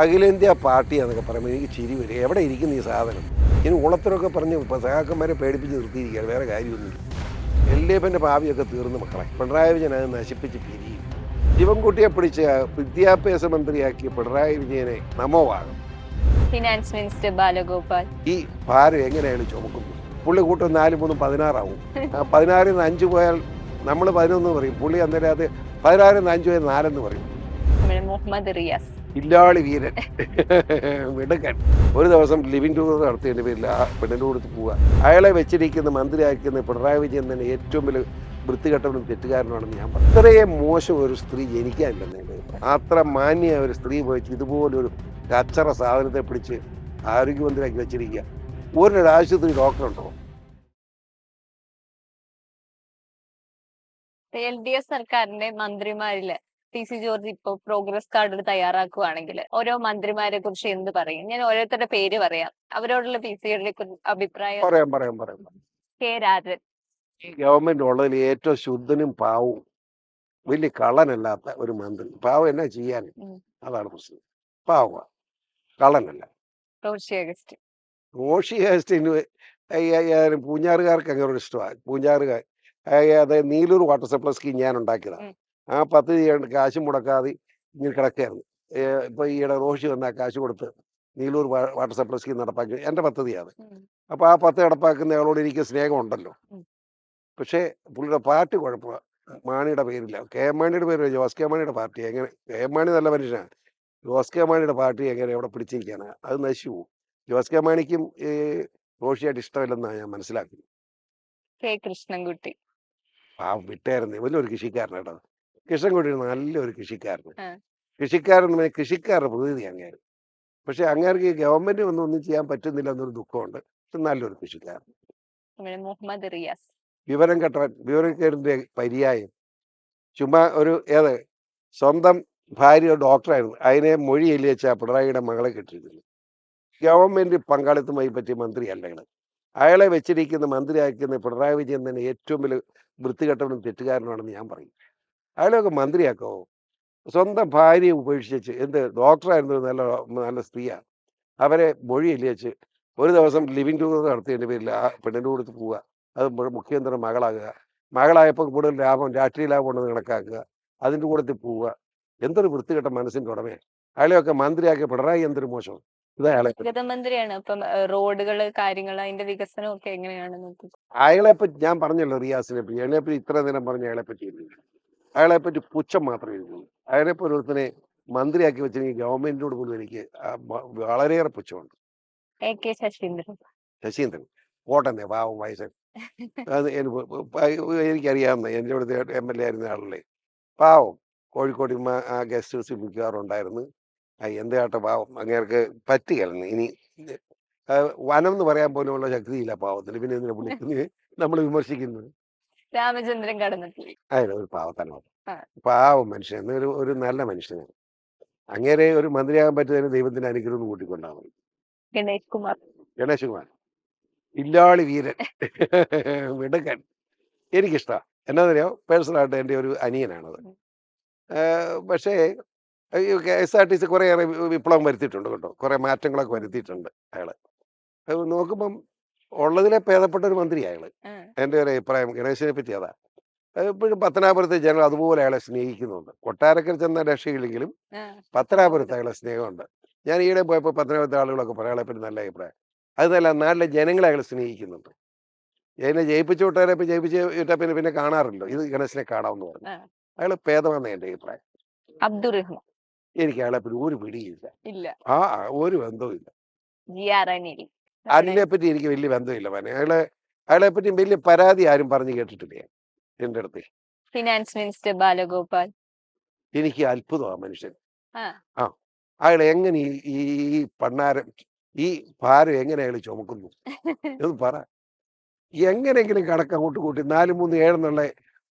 അഖിലേന്ത്യാ പാർട്ടി എന്നൊക്കെ പറയുമ്പോൾ എനിക്ക് ചിരി വരും. എവിടെ ഇരിക്കുന്നു ഈ സാധനം? ഇനി ഉളത്തരൊക്കെ പറഞ്ഞ് സഹാക്കന്മാരെ പേടിപ്പിച്ച് നിർത്തിയിരിക്കുകയാണ്. വേറെ കാര്യമൊന്നുമില്ല. എൽ ഡി എഫിന്റെ ഭാവിയൊക്കെ തീർന്നു മക്കളെ. പിണറായി വിജയൻ അത് നശിപ്പിച്ച് പിരിയും. ശിവൻകുട്ടിയെ പിടിച്ച വിദ്യാഭ്യാസ മന്ത്രിയാക്കിയ പിണറായി വിജയനെ നമോവാകും ഫിനാൻസ് മിനിസ്റ്റർ ബാലഗോപാൽ. ഈ ഭാരം എങ്ങനെയാണ് ചുമക്കുന്നത് പുള്ളി കൂട്ടം നാല് മൂന്നും പതിനാറാവും. പതിനാറിൽ നിന്ന് അഞ്ച് പോയാൽ നമ്മൾ പതിനൊന്ന് പറയും. പുള്ളി അന്നേരം അത് പതിനാറിൽ നിന്ന് അഞ്ച് പോയാൽ നാലെന്ന് പറയും. മുഹമ്മദ് റിയാസ്. ഇല്ലാളി വീരൻ. മിടുക്കൻ ഒരു ദിവസം ലിവിങ് ടൂർ നടത്തിയതിന്റെ പേരിൽ ആ പെണ്ണിന്റെ കൊടുത്ത് പോവുക. അയാളെ വെച്ചിരിക്കുന്ന മന്ത്രിയാക്കുന്ന പിണറായി വിജയൻ തന്നെ ഏറ്റവും വലിയ വൃത്തികെട്ടവനും തെറ്റുകാരനാണെന്ന് ഞാൻ പറഞ്ഞു അത്രയും മോശം ഒരു സ്ത്രീ ജനിക്കാനില്ലെന്ന് അത്ര മാന്യ ഒരു സ്ത്രീ പോയിട്ട് ഇതുപോലൊരു കച്ചറ സാധനത്തെ പിടിച്ച് ആരോഗ്യമന്ത്രിയാക്കി വെച്ചിരിക്കുക. ഒരു ആശുപത്രി ഡോക്ടറുണ്ടോ എൽ ഡി എഫ് സർക്കാരിന്റെ മന്ത്രിമാരിൽ പി സി ജോർജ് ഇപ്പൊ പ്രോഗ്രസ് കാർഡ് തയ്യാറാക്കുവാണെങ്കിൽ ഓരോ മന്ത്രിമാരെ കുറിച്ച് എന്ത് പറയും? ഞാൻ ഓരോരുത്തരുടെ പേര് പറയാം. അവരോടുള്ള പി സിയുടെ അഭിപ്രായം? പറയാം പറയാം പറയാം. കെ രാജൻ. ഈ ഗവൺമെന്റ് ഉള്ളതിൽ ഏറ്റവും ശുദ്ധനും പാവവും വലിയ കള്ളനല്ലാത്ത ഒരു മന്ത്രി. പാവം എന്നാ ചെയ്യാൻ? അതാണ് പ്രശ്നം. പാവ. കള്ളനല്ല. റോഷി അഗസ്റ്റിൻ. റോഷി ഹേസ്റ്റിന് പൂഞ്ഞാറുകാർക്ക് അങ്ങനെ ഒരു ഇഷ്ടമാണ്. പൂഞ്ഞാറുകാർ അതായത് നീലൂർ വാട്ടർ സപ്ലൈ സ്കീം ഞാൻ ഉണ്ടാക്കിയതാണ്. ആ പദ്ധതി കാശ് മുടക്കാതെ ഇങ്ങനെ കിടക്കുകയായിരുന്നു ഏഹ് ഇപ്പൊ ഈയിടെ റോഷി വന്ന കാശ് കൊടുത്ത് നീലൂർ വാട്ടർ സപ്ലൈ സ്കീം നടപ്പാക്കി. എന്റെ പദ്ധതിയാണ് അപ്പോൾ ആ പദ്ധതി നടപ്പാക്കുന്ന ആളോട് എനിക്ക് സ്നേഹമുണ്ടല്ലോ. ഉണ്ടല്ലോ പക്ഷേ പുള്ളിയുടെ പാർട്ടി കുഴപ്പമാണ് മാണിയുടെ പേരില്ല. കെ എം മാണിയുടെ പേര് ജോസ് കെ മാണിയുടെ പാർട്ടി എങ്ങനെ? കെ എം മാണി നല്ല മനുഷ്യനാണ് ജോസ് കെ മാണിയുടെ പാർട്ടി എങ്ങനെ അവിടെ പിടിച്ചിരിക്കുകയാണ് അത് നശിച്ചു പോകും ജോസ് കെ മാണിക്കും ഈ റോഷിയായിട്ട് ഇഷ്ടമില്ലെന്നാണ് ഞാൻ മനസ്സിലാക്കുന്നത്. കെ കൃഷ്ണൻകുട്ടി. ആ വിട്ടായിരുന്നു വലിയൊരു കൃഷിക്കാരൻ കേട്ടോ കൃഷ്ണൻകുട്ടി ഒരു നല്ലൊരു കൃഷിക്കാരന്. കൃഷിക്കാരൻ പറഞ്ഞാൽ കൃഷിക്കാരുടെ പ്രതിനിധി അങ്ങേര് പക്ഷെ അങ്ങേർക്ക് ഈ ഗവൺമെന്റ് ഒന്നും ഒന്നും ചെയ്യാൻ പറ്റുന്നില്ല എന്നൊരു ദുഃഖമുണ്ട്. പക്ഷെ നല്ലൊരു കൃഷിക്കാരൻ. വിവരം മുഹമ്മദ് റിയാസ്. വിവരം കെട്ടവൻ വിവരക്കേടിന്റെ പര്യായം. ചുമ്മാ ഒരു ഏത് സ്വന്തം ഭാര്യ ഡോക്ടറായിരുന്നു. അതിനെ മൊഴി വെച്ചാൽ പിണറായിയുടെ മകളെ കെട്ടിരിക്കുന്നു ഗവൺമെന്റ് പങ്കാളിത്തമായി പറ്റിയ മന്ത്രിയല്ല അയാൾ അയാളെ വെച്ചിരിക്കുന്ന മന്ത്രിയാക്കുന്ന പിണറായി വിജയൻ തന്നെ ഏറ്റവും വലിയ വൃത്തികെട്ടവനും തെറ്റുകാരനാണെന്ന് ഞാൻ പറയും. അയാളെയൊക്കെ മന്ത്രിയാക്കോ? സ്വന്തം ഭാര്യയെ ഉപേക്ഷിച്ച് എന്ത് ഡോക്ടറായിരുന്നു നല്ല നല്ല സ്ത്രീയാണ് അവരെ മൊഴി വെച്ച് ഒരു ദിവസം ലിവിങ് ടൂർ നടത്തിയതിന്റെ പേരിൽ ആ പെണ്ണിന്റെ കൊടുത്ത് പോവുക. അത് മുഖ്യമന്ത്രി മകളാകുക. മകളായപ്പോൾ കൂടുതൽ ലാഭം രാഷ്ട്രീയ ലാഭം ഉണ്ടെന്ന് കണക്കാക്കുക. അതിന്റെ കൂടത്തിൽ പോവുക. എന്തൊരു വൃത്തികെട്ട മനസ്സിന്റെ ഉടമയാണ് അയാളെയൊക്കെ മന്ത്രിയാക്കിയ പിണറായി എന്തൊരു മോശം. ഇത് അയാളെ മന്ത്രിയാണ്. അപ്പം ഏഹ്, റോഡുകൾ കാര്യങ്ങൾ അതിന്റെ വികസനം ഒക്കെ എങ്ങനെയാണ് അയാളെ പറ്റി ഞാൻ പറഞ്ഞല്ലോ റിയാസിനെ പറ്റി. അയാളെ പറ്റി ഇത്ര നേരം പറഞ്ഞ അയാളെ പറ്റി അയാളെ പറ്റി പുച്ഛം മാത്രമേ എഴുതുള്ളൂ. അയാളെ പോലെ ഒരുത്തനെ മന്ത്രിയാക്കി വെച്ചെങ്കിൽ ഗവൺമെന്റിനോട് പോലും എനിക്ക് വളരെയേറെ പുച്ഛമുണ്ട്. ശശീന്ദ്രൻ. ശശീന്ദ്രൻ. പോട്ടെന്നെ പാവം വയസ്സൻ. അത് എനിക്കറിയാവുന്ന എന്റെ ഇവിടുത്തെ എം എൽ എ ആയിരുന്ന ആളല്ലേ പാവം കോഴിക്കോട് ആ ഗസ്റ്റ് ഹൗസിൽ മിക്കവാറുണ്ടായിരുന്നു ആ കേട്ട പാവം. അങ്ങേർക്ക് പറ്റുകയായിരുന്നു ഇനി വനം എന്ന് പറയാൻ പോലുമുള്ള ശക്തിയില്ല പാവത്തിന്. പിന്നെ എന്തിനാ വിളിക്കുന്നത് നമ്മൾ വിമർശിക്കുന്നത്? രാമചന്ദ്രൻ കടന്നപ്പള്ളി. അതിന് ഒരു പാവത്തനാണ് ആ. പാവം മനുഷ്യൻ ഒരു ഒരു നല്ല മനുഷ്യനാണ്. അങ്ങേരെ ഒരു മന്ത്രിയാകാൻ പറ്റുന്നതിന് ദൈവത്തിന്റെ അനുഗ്രഹം കൂട്ടിക്കൊണ്ടാൽ മതി. ഗണേഷ് കുമാർ. ഗണേഷ് കുമാർ. ഇല്ലാളി വീരൻ. മിടുക്കൻ. എനിക്കിഷ്ടമാണ് എന്നാന്നറിയോ? പേഴ്സണലായിട്ട് എന്റെ ഒരു അനിയനാണത് പക്ഷേ K S R T C കുറേയേറെ ഏറെ വിപ്ലവം വരുത്തിയിട്ടുണ്ട് കേട്ടോ. കുറേ മാറ്റങ്ങളൊക്കെ വരുത്തിയിട്ടുണ്ട് അയാൾ നോക്കുമ്പം ഉള്ളതിലെ ഭേദപ്പെട്ട ഒരു മന്ത്രി അയാൾ. എന്റെ എന്റെ ഒരു അഭിപ്രായം ഗണേശനെ പറ്റി അതാ. ഇപ്പോഴും പത്തനാപുരത്തെ ജനങ്ങൾ അതുപോലെ അയാളെ സ്നേഹിക്കുന്നുണ്ട്. കൊട്ടാരക്കര ചെന്ന രക്ഷയില്ലെങ്കിലും പത്തനാപുരത്ത് അയാളെ സ്നേഹമുണ്ട്. ഞാൻ ഈയിടെ പോയപ്പോൾ പത്തനാപുരത്തെ ആളുകളൊക്കെ പറയാം അയാളെ പറ്റി നല്ല അഭിപ്രായം. അതല്ല നാട്ടിലെ ജനങ്ങളെ അയാൾ സ്നേഹിക്കുന്നുണ്ട്. എന്നെ ജയിപ്പിച്ച വിട്ടാരെ ഇപ്പം ജയിപ്പിച്ച് വിട്ടാൽ പിന്നെ പിന്നെ കാണാറില്ലോ ഇത് ഗണേശനെ കാണാമെന്ന് പറഞ്ഞു. അയാൾ അയാൾ എന്റെ എന്റെ അഭിപ്രായം. അബ്ദുൾ റഹ്മാൻ എനിക്ക് അയാളെ ഒരു പിടിയില്ല ആ ഒരു ബന്ധവും ഇല്ല. ജി ആർ അനിലെ പറ്റി എനിക്ക് വലിയ ബന്ധമില്ല മോനെ. അയാളെ അയാളെ പറ്റി വലിയ പരാതി ആരും പറഞ്ഞു കേട്ടിട്ടില്ല എന്റെ അടുത്ത്. Finance minister Balagopal. എനിക്ക് അത്ഭുതമാണ് മനുഷ്യൻ. ആ. അയാൾ എങ്ങനെ ഈ ഈ- പണ്ണാരം ഈ ഭാരം എങ്ങനെ അയാൾ ചുമക്കുന്നു? എന്ന് പറ. എങ്ങനെങ്കിലും കണക്ക് അങ്ങോട്ട് കൂട്ടി നാല് മൂന്ന് ഏഴെന്നുള്ള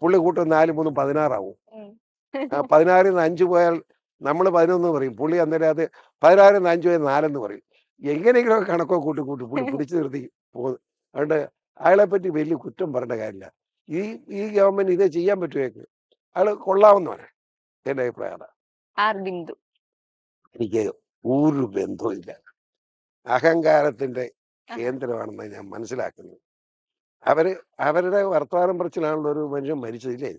പുള്ളി കൂട്ടം നാല് മൂന്ന് പതിനാറാവും. ആ പതിനാറിൽ നിന്ന് അഞ്ച് പോയാൽ നമ്മൾ പതിനൊന്ന് പറയും. പുള്ളി അന്നേരം അത് പതിനാറിൽ നിന്ന് അഞ്ച് പോയാൽ നാലെന്ന് പറയും. എങ്ങനെയെങ്കിലും കണക്കോ കൂട്ടി കൂട്ടി. പുള്ളി പിടിച്ചു നിർത്തി പോകുന്നു അതുകൊണ്ട് അയാളെ പറ്റി വലിയ കുറ്റം പറയേണ്ട കാര്യമില്ല. ഈ ഈ ഗവൺമെന്റ് ഇതേ ചെയ്യാൻ പറ്റുമേക്ക് അയാൾ കൊള്ളാവുന്നവനെ. എന്റെ അഭിപ്രായം അതാ ആർ ബിന്ദു? എനിക്ക് ഒരു ബന്ധവുമില്ല അഹങ്കാരത്തിന്റെ കേന്ദ്രമാണെന്ന് ഞാൻ മനസ്സിലാക്കുന്നത്. അവർ അവരുടെ വർത്തമാനം പറച്ചിലാണല്ലോ ഒരു മനുഷ്യൻ മരിച്ചതില്ലേ?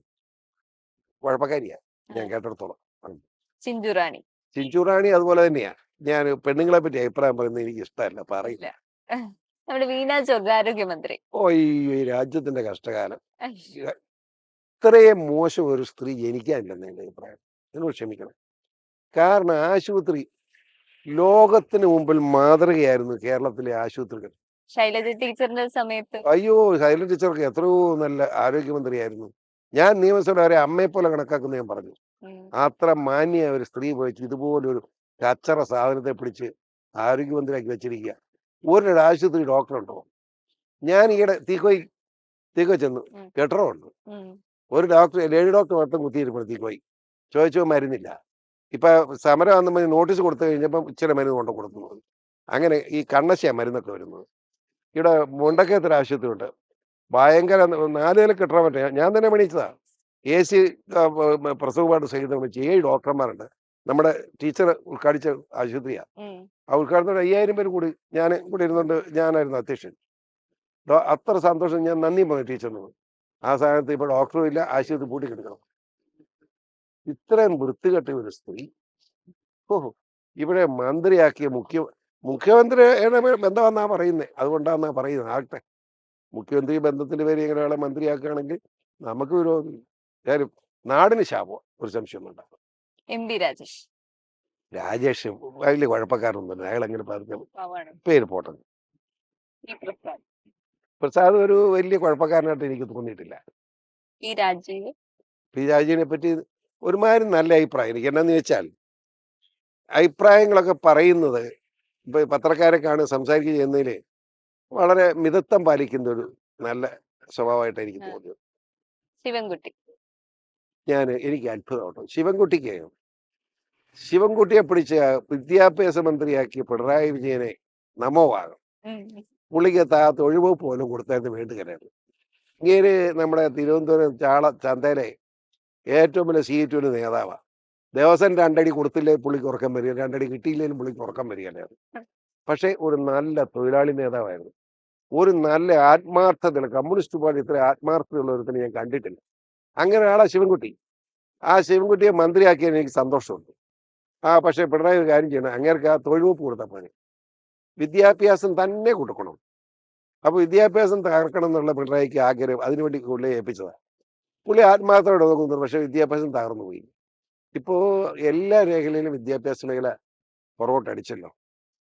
കുഴപ്പക്കാരിയാ. ഞാൻ കേട്ടിടത്തോളം. ചിഞ്ചുറാണി. ചിഞ്ചുറാണി അതുപോലെ തന്നെയാ. ഞാൻ പെണ്ണുങ്ങളെ പറ്റി അഭിപ്രായം പറയുന്നത് എനിക്ക് ഇഷ്ടമല്ല പറയില്ല നമ്മുടെ വീണ ആരോഗ്യമന്ത്രി ഓ ഈ രാജ്യത്തിന്റെ കഷ്ടകാലം. ഇത്രയും മോശം ഒരു സ്ത്രീ ജനിക്കാനില്ലെന്ന് എന്റെ അഭിപ്രായം. എന്നോട് ക്ഷമിക്കണം. കാരണം ആശുപത്രി ലോകത്തിന് മുമ്പിൽ മാതൃകയായിരുന്നു കേരളത്തിലെ ആശുപത്രികൾ. ശൈലജ ടീച്ചറിന്റെ സമയത്ത്. അയ്യോ ശൈലജ ടീച്ചർക്ക് എത്രയോ നല്ല ആരോഗ്യമന്ത്രിയായിരുന്നു. ഞാൻ നിയമസഭ വരെ അമ്മയെ പോലെ കണക്കാക്കുന്ന ഞാൻ പറഞ്ഞു. അത്ര മാന്യ ഒരു സ്ത്രീ പോയിട്ട് ഇതുപോലൊരു കച്ചറ സാധനത്തെ പിടിച്ച് ആരോഗ്യമന്ത്രിയാക്കി വെച്ചിരിക്കുക ഒരു ആശുപത്രി ഡോക്ടർ ഉണ്ടോ? ഞാൻ ഈയിടെ തീക്കോയി തീക്കോ ചെന്നു. ഉം. കെട്ടറോ ഉണ്ട്. ഒരു ഡോക്ടർ ലേഡി ഡോക്ടർ മാത്രം കുത്തിയിരിക്കണം തീക്കോയി. ചോദിച്ചോ മരുന്നില്ല. ഇപ്പൊ സമരം വന്നപ്പോൾ നോട്ടീസ് കൊടുത്തു കഴിഞ്ഞപ്പോൾ ഇച്ചിരി മരുന്ന് കൊണ്ട് കൊടുത്തു. അങ്ങനെ ഈ കണ്ണശയാ മരുന്നൊക്കെ വരുന്നത്. ഇവിടെ മുണ്ടക്കയത്തൊരു ആശുപത്രി ഉണ്ട് ഭയങ്കര നാല് നില കെട്ടറ പറ്റില്ല ഞാൻ തന്നെ പണിച്ചതാ എ സി പ്രസവമായിട്ട് സഹിതം വെച്ച് ഏഴ് ഡോക്ടർമാരുണ്ട്. നമ്മുടെ ടീച്ചർ ഉദ്ഘാടിച്ച ആശുപത്രിയാണ്. ആ ഉദ്ഘാടനത്തോടെ അയ്യായിരം പേര് കൂടി ഞാൻ കൂടി ഇരുന്നുകൊണ്ട് ഞാനായിരുന്നു അധ്യക്ഷൻ. അത്ര സന്തോഷം ഞാൻ നന്ദി പറഞ്ഞു ടീച്ചറിനോട്. ആ സ്ഥാനത്ത് ഇപ്പോൾ ഡോക്ടറും ഇല്ല ആശുപത്രി പൂട്ടി കിടക്കണം ഇത്രയും വൃത്തികെട്ട ഒരു സ്ത്രീ ഓഹോ ഇവിടെ മന്ത്രിയാക്കിയ മുഖ്യ മുഖ്യമന്ത്രിയുടെ ബന്ധമെന്നാ പറയുന്നത് അതുകൊണ്ടാന്നാ പറയുന്നത് ആകട്ടെ. മുഖ്യമന്ത്രി ബന്ധത്തിന്റെ പേര് ഇങ്ങനെ ഒരാളെ മന്ത്രിയാക്കുകയാണെങ്കിൽ നമുക്ക് വിരോധം കാര്യം നാടിന് ശാപം ഒരു സംശയം ഉണ്ടാകും എം ബി രാജേഷ്. രാജേഷ് വലിയ കുഴപ്പക്കാരൊന്നുമില്ല അയാൾ എങ്ങനെ പറഞ്ഞു. പേര് പോട്ടെ. പ്രസാദ്. ഒരു വലിയ കുഴപ്പക്കാരനായിട്ട് എനിക്ക് തോന്നിയിട്ടില്ല. ഈ രാജീവ് പി രാജീവിനെ പറ്റി ഒരുമാതിരി നല്ല അഭിപ്രായം. എനിക്ക് എന്നാന്ന് വെച്ചാൽ അഭിപ്രായങ്ങളൊക്കെ പറയുന്നത് ഇപ്പൊ പത്രക്കാരൊക്കെയാണ് സംസാരിക്കുക ചെയ്യുന്നതിൽ വളരെ മിതത്വം പാലിക്കുന്ന ഒരു നല്ല സ്വഭാവമായിട്ട് എനിക്ക്. തോന്നിയത്. ശിവൻകുട്ടി. ഞാൻ എനിക്ക് അത്ഭുതമുണ്ട്. കേട്ടോ ശിവൻകുട്ടിക്ക് ശിവൻകുട്ടിയെ പിടിച്ച വിദ്യാഭ്യാസ മന്ത്രിയാക്കിയ പിണറായി വിജയനെ നമോവാകും. പുള്ളിക്ക് താ തൊഴിൽവകുപ്പ് പോലും കൊടുത്തതിന് വേണ്ടുകയാണ് ഇങ്ങനെ നമ്മുടെ തിരുവനന്തപുരം ചാള ചന്തയിലെ ഏറ്റവും വലിയ സീറ്റിന് നേതാവാണ് ദിവസം രണ്ടടി കൊടുത്തില്ലേ പുള്ളിക്ക് ഉറക്കം വരിക രണ്ടടി കിട്ടിയില്ലെങ്കിലും പുള്ളിക്ക് ഉറക്കം വരികയല്ലായിരുന്നു പക്ഷേ ഒരു നല്ല തൊഴിലാളി നേതാവായിരുന്നു. ഒരു നല്ല ആത്മാർത്ഥതയുള്ള കമ്മ്യൂണിസ്റ്റ് പാർട്ടി ഇത്ര ആത്മാർത്ഥതയുള്ള ഒരുത്തിനെ ഞാൻ കണ്ടിട്ടില്ല. അങ്ങനെ ആളാ ശിവൻകുട്ടി. ആ ശിവൻകുട്ടിയെ മന്ത്രിയാക്കിയതിന് എനിക്ക് സന്തോഷമുണ്ട്. ആ പക്ഷേ പിണറായി ഒരു കാര്യം ചെയ്യണം. അങ്ങേർക്ക് ആ തൊഴിൽവകുപ്പ് കൊടുത്താൽ പണി വിദ്യാഭ്യാസം തന്നെ കൊടുക്കണം. അപ്പോൾ വിദ്യാഭ്യാസം തകർക്കണം എന്നുള്ള പിണറായിക്ക് ആഗ്രഹം അതിനുവേണ്ടി പുള്ളിയെ ഏൽപ്പിച്ചതാണ്. പുള്ളി ആത്മാർത്ഥമായിട്ട് നോക്കുന്നു. പക്ഷേ വിദ്യാഭ്യാസം തകർന്നു പോയി. ഇപ്പോൾ എല്ലാ മേഖലയിലും വിദ്യാഭ്യാസ മേഖല പുറകോട്ടടിച്ചല്ലോ.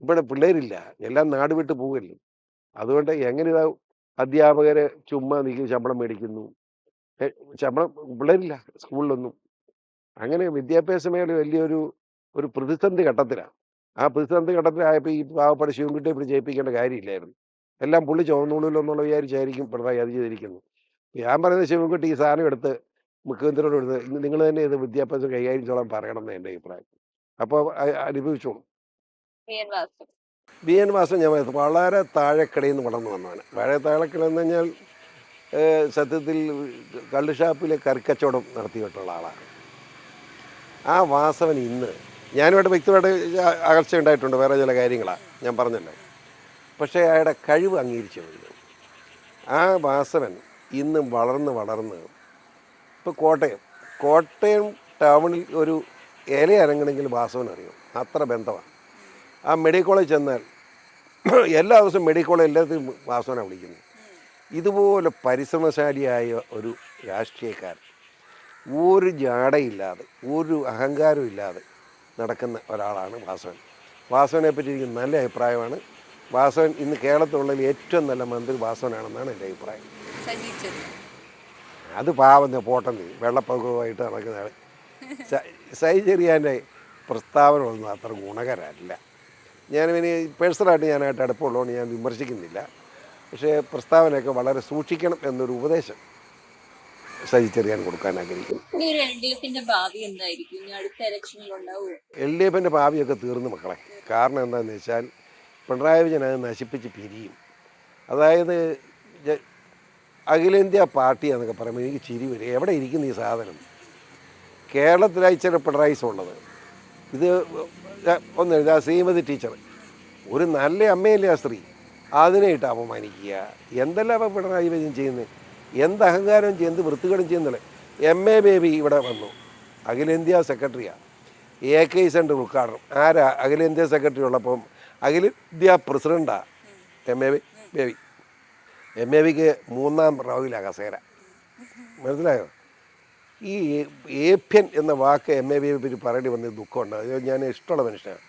ഇവിടെ പിള്ളേരില്ല. എല്ലാം നാടുവിട്ട് വിട്ട് പോകല്ലേ അതുകൊണ്ട് എങ്ങനെ ഇതാ അധ്യാപകര് ചുമ്മാ നീക്കി ശമ്പളം മേടിക്കുന്നു? ശമ്പളം പിള്ളേരില്ല സ്കൂളിലൊന്നും. അങ്ങനെ വിദ്യാഭ്യാസ മേഖല വലിയൊരു ഒരു പ്രതിസന്ധി ഘട്ടത്തിലാണ് ആ പ്രതിസന്ധി ഘട്ടത്തിലായപ്പോൾ ഈ പാവപ്പെട്ട ശിവൻകുട്ടിയെ പിടിച്ച് ജയിപ്പിക്കേണ്ട കാര്യമില്ലായിരുന്നു. എല്ലാം പുള്ളി ചുവന്നുള്ളിലോ എന്നുള്ള വിചാരിച്ചായിരിക്കും പിണറായി അത് ചെയ്തിരിക്കുന്നത്. ഞാൻ പറയുന്നത് ശിവൻകുട്ടി ഈ സാധനം എടുത്ത് മുഖ്യമന്ത്രിയോട് എടുത്ത് നിങ്ങൾ തന്നെ ഇത് വിദ്യാഭ്യാസം കൈകാര്യം ചെയ്തോളാൻ പറയണം എന്ന് എന്റെ അഭിപ്രായം. അപ്പോൾ അനുഭവിച്ചോളൂ. ബി എൻ വാസൻ ഞാൻ വളരെ താഴെക്കടയിൽ നിന്ന് വളർന്നു വന്നതാണ് വളരെ താഴെക്കിടയിൽ എന്ന് പറഞ്ഞാൽ ഏഹ്, സത്യത്തിൽ കള്ള് കറിക്കച്ചവടം നടത്തിയിട്ടുള്ള ആളാണ്. ആ വാസവൻ ഇന്ന് ഞാനുമായിട്ട് വ്യക്തിപരമായിട്ട് അകർച്ച ഉണ്ടായിട്ടുണ്ട് വേറെ ചില കാര്യങ്ങളാണ് ഞാൻ പറഞ്ഞല്ലോ. പക്ഷേ അയാളുടെ കഴിവ് അംഗീകരിച്ചു ആ വാസവൻ ഇന്ന് വളർന്ന് വളർന്ന് ഇപ്പോൾ കോട്ടയം കോട്ടയം ടൗണിൽ ഒരു ഇല അരങ്ങണെങ്കിൽ വാസവൻ അറിയും അത്ര ബന്ധമാണ്. ആ മെഡിക്കൽ കോളേജ് ചെന്നാൽ എല്ലാ ദിവസവും മെഡിക്കൽ കോളേജ് എല്ലാത്തിനും വാസവനാണ് വിളിക്കുന്നത്. ഇതുപോലെ പരിശ്രമശാലിയായ ഒരു രാഷ്ട്രീയക്കാരൻ ഒരു ജാടയില്ലാതെ ഒരു അഹങ്കാരം ഇല്ലാതെ നടക്കുന്ന ഒരാളാണ് വാസവൻ. വാസവനെ പറ്റി എനിക്ക് നല്ല അഭിപ്രായമാണ്. വാസവൻ ഇന്ന് കേരളത്തിലുള്ളതിൽ ഏറ്റവും നല്ല മന്ത്രി വാസവനാണെന്നാണ് എന്റെ അഭിപ്രായം. അത് പാവം പോട്ടന്തി വെള്ളപ്പൊക്കവുമായിട്ട് നടക്കുന്ന ആൾ പ്രസ്താവന ഒന്നും അത്ര ഗുണകരമല്ല. ഞാൻ ഇനി പേഴ്സണലായിട്ട് ഞാനായിട്ട് അടുപ്പമുള്ളതുകൊണ്ട് ഞാൻ വിമർശിക്കുന്നില്ല. പക്ഷേ പ്രസ്താവനയൊക്കെ വളരെ സൂക്ഷിക്കണം എന്നൊരു ഉപദേശം സജി ചെറിയാൻ കൊടുക്കാൻ ആഗ്രഹിക്കുന്നു. എൽ ഡി എഫിന്റെ എഫിന്റെ ഭാവിയൊക്കെ തീർന്നു മക്കളെ. കാരണം എന്താണെന്ന് വെച്ചാൽ പിണറായി വിജയൻ അത് നശിപ്പിച്ച് പിരിയും. അതായത് അഖിലേന്ത്യാ പാർട്ടി എന്നൊക്കെ പറയുമ്പോൾ എനിക്ക് ചിരി വരും. എവിടെ ഇരിക്കുന്നു ഈ സാധനം? കേരളത്തിലായി ചില പിണറായിസം ഉള്ളത്. ഇത് ഒന്ന് എഴുതാ ശ്രീമതി ടീച്ചർ. ഒരു നല്ല അമ്മയല്ലേ ആ സ്ത്രീ? അതിനെ ഇട്ട് അപമാനിക്കുക. എന്തെല്ലാം അപ്പം പിണറായി വിജയൻ ചെയ്യുന്നത് എന്ത് അഹങ്കാരം ചെയ്യും എന്ത് വൃത്തികേടും എം എ ബേബി ഇവിടെ വന്നു. അഖിലേന്ത്യാ സെക്രട്ടറിയാണ് എ കെ സെന്റർ ഉദ്ഘാടനം. ആരാ അഖിലേന്ത്യാ സെക്രട്ടറി ഉള്ളപ്പം? അഖിലേന്ത്യാ പ്രസിഡന്റാണ് M A Baby M A ബിക്ക് മൂന്നാം റൗണ്ടിലാണ് കസേര. മനസ്സിലായോ? ഈ ഏപ്യൻ എന്ന വാക്ക് എം എ ബിയെ പറ്റി പറയേണ്ടി വന്ന ദുഃഖമുണ്ട്. ഞാൻ ഇഷ്ടമുള്ള മനുഷ്യനാണ്.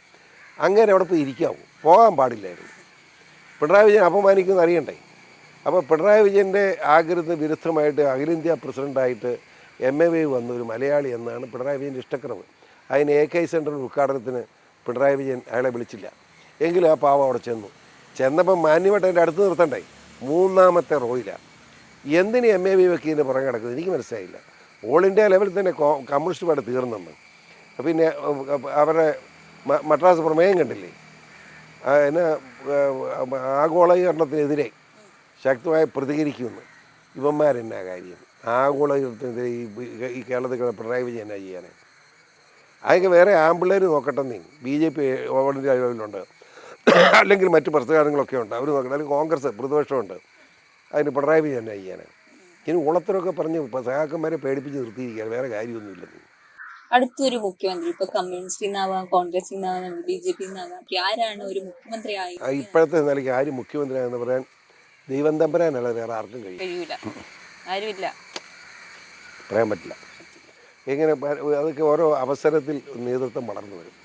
അങ്ങനെ അവിടെ പോയി ഇരിക്കാവൂ. പോകാൻ പാടില്ലായിരുന്നു. പിണറായി വിജയൻ അപമാനിക്കുന്നത് അറിയണ്ടേ? അപ്പോൾ പിണറായി വിജയന്റെ ആഗ്രഹത്തിന് വിരുദ്ധമായിട്ട് അഖിലേന്ത്യാ പ്രസിഡന്റായിട്ട് എം എ വി വന്ന ഒരു മലയാളി എന്നാണ് പിണറായി വിജയന്റെ ഇഷ്ടക്കുറവ് അതിന് എ കെ സെന്റർ ഉദ്ഘാടനത്തിന് പിണറായി വിജയൻ അയാളെ വിളിച്ചില്ല. എങ്കിലും ആ പാവം അവിടെ ചെന്നു. ചെന്നപ്പം മാന്യമായിട്ട് അതിന്റെ അടുത്ത് നിർത്തണ്ടേ? മൂന്നാമത്തെ റോയിലാണ് എന്തിന് എം എ വി വക്കീലിന് പുറകെ കിടക്കുന്നത് എനിക്ക് മനസ്സിലായില്ല. ഓൾ ഇന്ത്യ ലെവലിൽ തന്നെ കമ്മ്യൂണിസ്റ്റ് പാർട്ടി തീർന്നെന്ന്. പിന്നെ അവരുടെ മദ്രാസ് പ്രമേയം കണ്ടില്ലേ? എന്നാ ആഗോളീകരണത്തിനെതിരെ ശക്തമായി പ്രതികരിക്കുമെന്ന് ഇവന്മാരെന്നാ കാര്യം? ആഗോളീകരണത്തിനെതിരെ ഈ കേരളത്തിൽ പിണറായി വിജയൻ എന്നാ ചെയ്യാനാണ് അതൊക്കെ വേറെ ആമ്പിള്ളേർ നോക്കട്ടെ നീ. ബി ജെ പി ഇന്ത്യ അല്ലെങ്കിൽ മറ്റ് പ്രസ്ഥാനങ്ങളൊക്കെ ഉണ്ട്. അവർ നോക്കട്ടെ. അല്ലെങ്കിൽ കോൺഗ്രസ് പ്രതിപക്ഷമുണ്ട്. അതിന് പിണറായി വിജയൻ എന്നാ ചെയ്യാനാണ് ഇനി ഉളത്തരൊക്കെ പറഞ്ഞ് സഹാക്കന്മാരെ പേടിപ്പിച്ച് നിർത്തിയിരിക്കുകയാണ്. വേറെ കാര്യമൊന്നുമില്ലെന്ന്. അടുത്തൊരു മുഖ്യമന്ത്രി ഇപ്പൊ കമ്മ്യൂണിസ്റ്റിൽ നിന്നാവാം കോൺഗ്രസിൽ നിന്നാവാം ബി ജെ പി നിന്നാവാം ആരാണ് ഒരു മുഖ്യമന്ത്രി ആയി? ഇപ്പോഴത്തെ നിലയ്ക്ക് ആര് മുഖ്യമന്ത്രിയാണെന്ന് പറയാൻ ദൈവം തമ്പരാനല്ല വേറെ ആർക്കും കഴിയും കഴിയൂല. ആരുമില്ല. പറയാൻ പറ്റില്ല. എങ്ങനെ അതൊക്കെ ഓരോ അവസരത്തിൽ നേതൃത്വം വളർന്നു വരും.